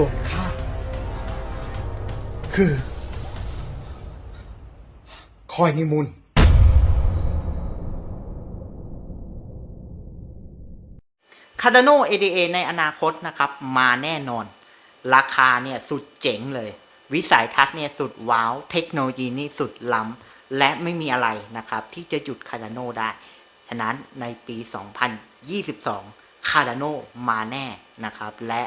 ส่วนข้าคือ คอยนิมุนคา r ดโน ADA ในอนาคตนะครับ มาแน่นอน ราคาเนี่ยสุดเจ๋งเลย วิสัยทัศน์เนี่ยสุดว้าว เทคโนโลยีนี่สุดล้ำ และไม่มีอะไรนะครับ ที่จะหยุดคา r ดโนได้ ฉะนั้นในปี 2022 คา r ดโนมาแน่นะครับ และ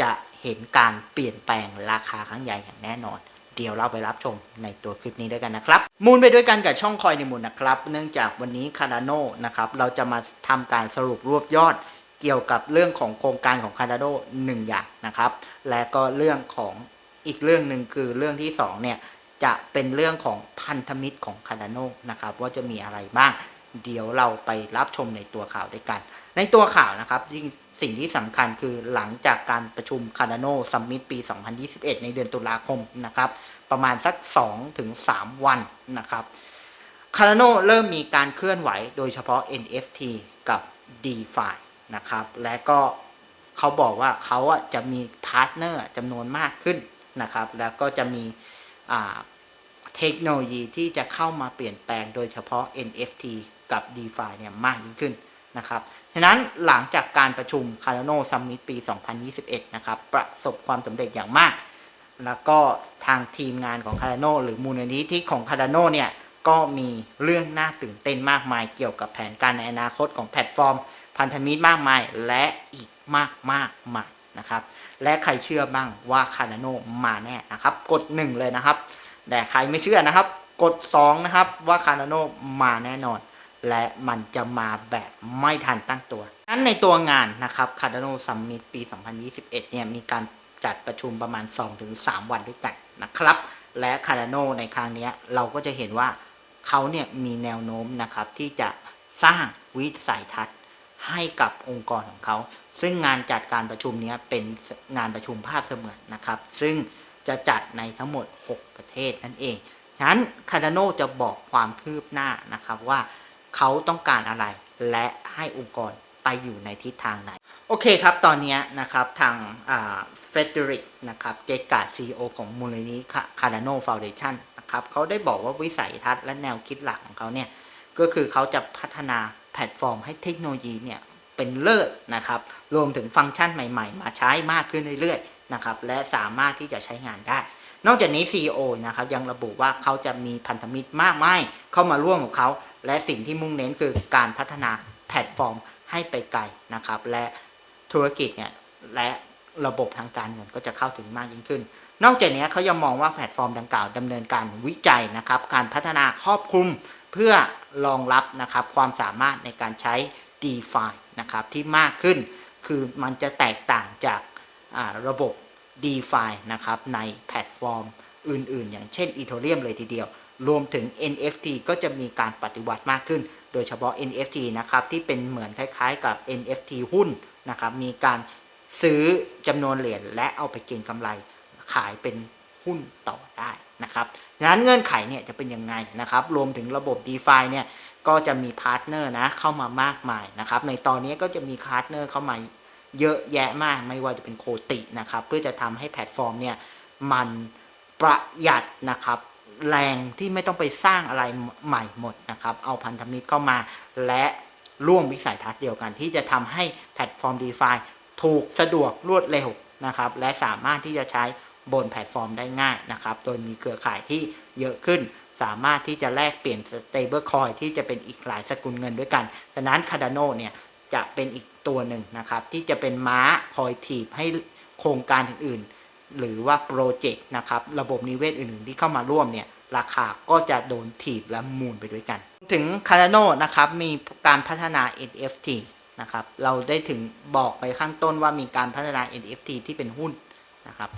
จะเห็นการเปลี่ยนแปลงราคาครั้งใหญ่อย่างแน่นอน เดี๋ยวเราไปรับชมในตัวคลิปนี้ด้วยกันนะครับ มูลไปด้วยกันกับช่องคอยในมูลนะครับ เนื่องจากวันนี้คา r ด a โนนะครับเราจะมาทำการสรุปรวบยอดเกี่ยวกับเรื่องของโครงการของคา r ด a โ o หนึ่งอย่างนะครับ และก็เรื่องของอีกเรื่องหนึ่งคือเรื่องที่สองเนี่ยจะเป็นเรื่องของพันธมิตรของคา r ด a โ o นะครับว่าจะมีอะไรบ้าง เดี๋ยวเราไปรับชมในตัวข่าวด้วยกัน ในตัวข่าวนะครับยิ่ง สิ่งที่สำคัญคือหลังจากการประชุมคา r ด a โ o ซัมมิตปี 2021 ในเดือนตุลาคมนะครับ ประมาณสัก 2-3ถึงวันนะครับคา r ด a โ o เริ่มมีการเคลื่อนไหวโดยเฉพาะ NFT กับ DeFi นะครับ และก็เขาบอกว่าเขาจะมีพาร์ทเนอร์จำนวนมากขึ้นนะครับ แล้วก็จะมีเทคโนโลยีที่จะเข้ามาเปลี่ยนแปลงโดยเฉพาะ NFT กับ DeFi เนี่ยมากยิ่งขึ้น นะครับฉะนั้นหลังจากการประชุม Cardano Summit ปี 2021 นะครับ ประสบความสำเร็จอย่างมาก แล้วก็ทางทีมงานของ Cardano หรือมูลนิธิของ Cardano เนี่ย ก็มีเรื่องน่าตื่นเต้นมากมายเกี่ยวกับแผนการในอนาคตของแพลตฟอร์ม พันธมิตรมากมายและอีกมากมากมายนะครับ และใครเชื่อบ้างว่า Cardano มาแน่นะครับ กด 1 เลยนะครับ แต่ใครไม่เชื่อนะครับ กด 2 นะครับว่า Cardano มาแน่นอน และมันจะมาแบบไม่ทันตั้งตัว นั้นในตัวงานนะครับ Cardano Summit ปี 2021 เนี่ยมีการจัดประชุมประมาณ 2-3 วันด้วยกันนะครับ และ Cardano ในครั้งนี้เราก็จะเห็นว่าเขาเนี่ยมีแนวโน้มนะครับที่จะสร้างวิสัยทัศน์ให้กับองค์กรของเขา ซึ่งงานจัดการประชุมนี้เป็นงานประชุมภาพเสมือนนะครับ ซึ่งจะจัดในทั้งหมด 6 ประเทศนั่นเอง ฉะนั้น Cardano จะบอกความคืบหน้านะครับว่า เขาต้องการอะไร และให้องค์กรไปอยู่ในทิศทางไหน โอเคครับ ตอนนี้นะครับทางเฟเดริกนะครับเจกาซีโอของมูลนิธิคาร์ด n o Foundation นะครับเขาได้บอกว่าวิสัยทัศน์และแนวคิดหลักของเขาเนี่ย ก็คือเขาจะพัฒนาแพลตฟอร์มให้เทคโนโลยีเนี่ยเป็นเลิศนะครับ รวมถึงฟังก์ชันใหม่ๆ มาใช้มากขึ้นเรื่อยๆนะครับ และสามารถที่จะใช้งานได้ นอกจากนี้ CEO นะครับยังระบุว่าเขาจะมีพันธมิตรมากมายเข้ามาร่วมกับเขา และสิ่งที่มุ่งเน้นคือการพัฒนาแพลตฟอร์มให้ไปไกลนะครับ และธุรกิจเนี่ยและระบบทางการเงินก็จะเข้าถึงมากยิ่งขึ้น นอกจากนี้เขายังมองว่าแพลตฟอร์มดังกล่าวดำเนินการวิจัยนะครับ การพัฒนาครอบคลุมเพื่อรองรับนะครับความสามารถในการใช้ DeFi นะครับที่มากขึ้นคือมันจะแตกต่างจาการะบบ DeFi นะครับในแพลตฟอร์มอื่นๆ อย่างเช่น Ethereum เลยทีเดียว รวมถึง NFT ก็จะมีการปฏิวัติมากขึ้น โดยเฉพาะ NFT นะครับที่เป็นเหมือนคล้ายๆ กับ NFT หุ้นนะครับ มีการซื้อจำนวนเหรียญและเอาไปเก็งกำไรขายเป็นหุ้นต่อได้นะครับดังนั้นเงื่อนไขเนี่ยจะเป็นยังไงนะครับ รวมถึงระบบ DeFi เนี่ยก็จะมีพาร์ทเนอร์นะเข้ามามากมายนะครับ ในตอนนี้ก็จะมีพาร์ทเนอร์เข้ามาเยอะแยะมาก ไม่ว่าจะเป็นโคตินะครับ เพื่อจะทำให้แพลตฟอร์มเนี่ยมันประหยัดนะครับ แรงที่ไม่ต้องไปสร้างอะไรใหม่หมดนะครับ เอาพันธมิตรเข้ามาและร่วมวิสัยทัศน์เดียวกัน ที่จะทำให้แพลตฟอร์ม DeFi ถูกสะดวกรวดเร็วนะครับ และสามารถที่จะใช้บนแพลตฟอร์มได้ง่ายนะครับ โดยมีเครือข่ายที่เยอะขึ้น สามารถที่จะแลกเปลี่ยน stable coin ที่จะเป็นอีกหลายสกุลเงินด้วยกัน ฉะนั้น Cardano เนี่ยจะเป็นอีกตัวหนึ่งนะครับ ที่จะเป็นม้าคอยถีบให้โครงการอื่นๆ หรือว่าโปรเจกต์นะครับระบบนิเวศอื่นๆ ที่เข้ามาร่วมเนี่ยราคาก็จะโดนถีบและมูลไปด้วยกัน ถึง Cardano นะครับมีการพัฒนา NFT นะครับเราได้ถึงบอกไปข้างต้นว่ามีการพัฒนา NFT ที่เป็นหุ้นนะครับ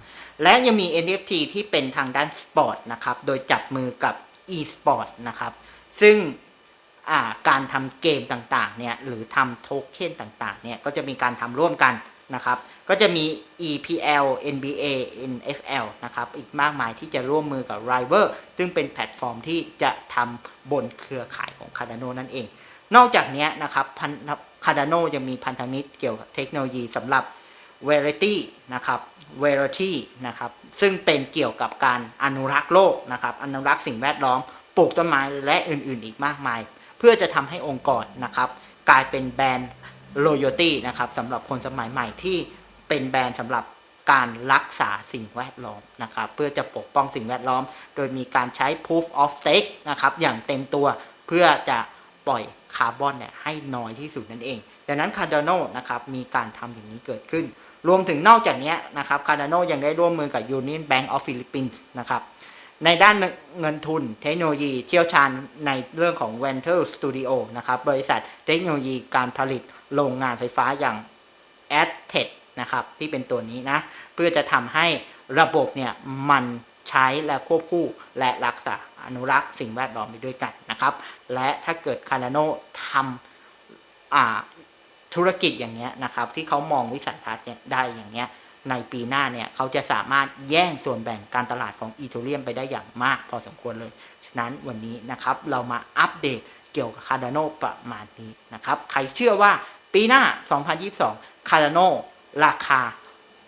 และยังมี NFT ที่เป็นทางด้านสปอร์ตนะครับโดยจับมือกับ e-sport นะครับซึ่งาการทำเกมต่างๆเนี่ยหรือทำโทเค็นต่างๆเนี่ยก็จะมีการทำร่วมกัน นะครับ ก็จะมี EPL NBA NFL นะครับ อีกมากมายที่จะร่วมมือกับ River ซึ่งเป็นแพลตฟอร์มที่จะทำบนเครือข่ายของ Cardano นั่นเอง นอกจากนี้นะครับ Cardano ยังมีพันธมิตรเกี่ยวกับเทคโนโลยีสำหรับ Verity นะครับ Verity นะครับ ซึ่งเป็นเกี่ยวกับการอนุรักษ์โลกนะครับ อนุรักษ์สิ่งแวดล้อม ปลูกต้นไม้และอื่นๆ อีกมากมาย เพื่อจะทำให้องค์กรนะครับ กลายเป็นแบรนด์ loyalty นะครับสำหรับคนสมัยใหม่ที่เป็นแบรนด์สำหรับการรักษาสิ่งแวดล้อมนะครับเพื่อจะปกป้องสิ่งแวดล้อม โดยมีการใช้ proof of stake นะครับอย่างเต็มตัวเพื่อจะปล่อยคาร์บอนเนี่ยให้น้อยที่สุดนั่นเอง ดังนั้น Cardano นะครับมีการทำอย่างนี้เกิดขึ้น รวมถึงนอกจากนี้นะครับ Cardano ยังได้ร่วมมือกับ Union Bank of Philippines นะครับในด้านเงินทุนเทคโนโลยีเชี่ยวชาญในเรื่องของ Venture Studio นะครับบริษัทเทคโนโลยีการผลิต โรงงานไฟฟ้าอย่าง a d t e c นะครับที่เป็นตัวนี้นะ เพื่อจะทำให้ระบบเนี่ยมันใช้และควบคู่และรักษาอนุรักษ์สิ่งแวดล้อมไปด้วยกันนะครับ และถ้าเกิด Cardano ทำธุรกิจอย่างเงี้ยนะครับ ที่เขามองวิสัยทัศน์เนี่ยได้อย่างเงี้ยในปีหน้าเนี่ยเขาจะสามารถแย่งส่วนแบ่งการตลาดของอีเทเรียมไปได้อย่างมากพอสมควรเลย ฉะนั้นวันนี้นะครับเรามาอัปเดตเกี่ยวกับ Cardano ประมาณนี้นะครับ ใครเชื่อว่า ปีหน้า 2022 Cardano ราคา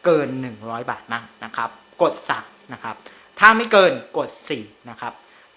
เกิน 100 บาทมากนะครับ กดสั่งนะครับ ถ้าไม่เกินกด 4 นะครับ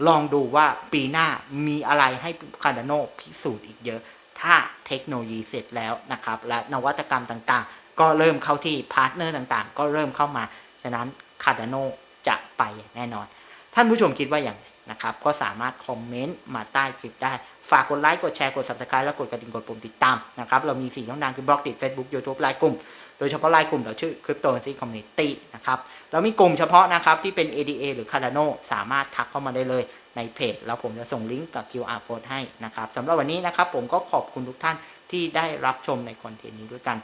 ลองดูว่าปีหน้ามีอะไรให้ Cardano พิสูจน์อีกเยอะ ถ้าเทคโนโลยีเสร็จแล้วนะครับ และนวัตกรรมต่างๆ ก็เริ่มเข้าที่พาร์ทเนอร์ต่างๆ ก็เริ่มเข้ามา ฉะนั้น Cardano จะไปแน่นอน ท่านผู้ชมคิดว่าอย่างไรนะครับ ก็สามารถคอมเมนต์มาใต้คลิปได้ ฝากกดไลค์กดแชร์กด subscribe และกดกระดิ่งกดปุ่มติดตามนะครับเรามี4ช่องทางคือบล็อกดิ Facebook YouTube ไลน์กลุ่มโดยเฉพาะไลน์กลุ่มเราชื่อ Cryptocurrency Community นะครับเรามีกลุ่มเฉพาะนะครับที่เป็น ADA หรือ Cardano สามารถทักเข้ามาได้เลยในเพจแล้วผมจะส่งลิงก์กับ QR code ให้นะครับสำหรับวันนี้นะครับผมก็ขอบคุณทุกท่านที่ได้รับชมในคอนเทนต์นี้ด้วยกัน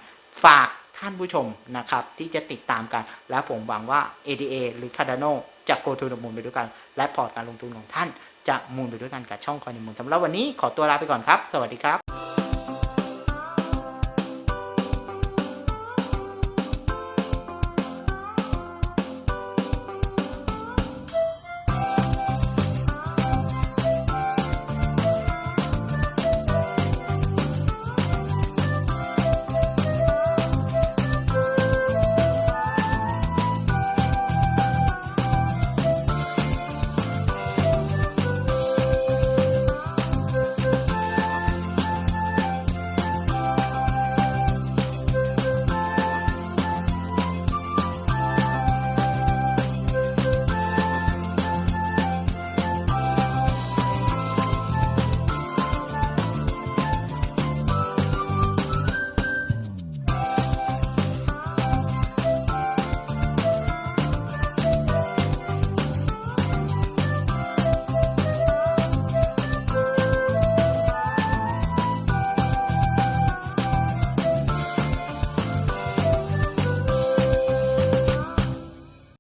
ฝากท่านผู้ชมนะครับที่จะติดตามกัน และผมหวังว่า ADA หรือ Cardano จะ go to the moon ไปด้วยกัน และพอร์ตการลงทุนของท่าน จะมูลไปด้วยกันกับช่องคอยในมูลสำหรับวันนี้ขอตัวลาไปก่อนครับ สวัสดีครับ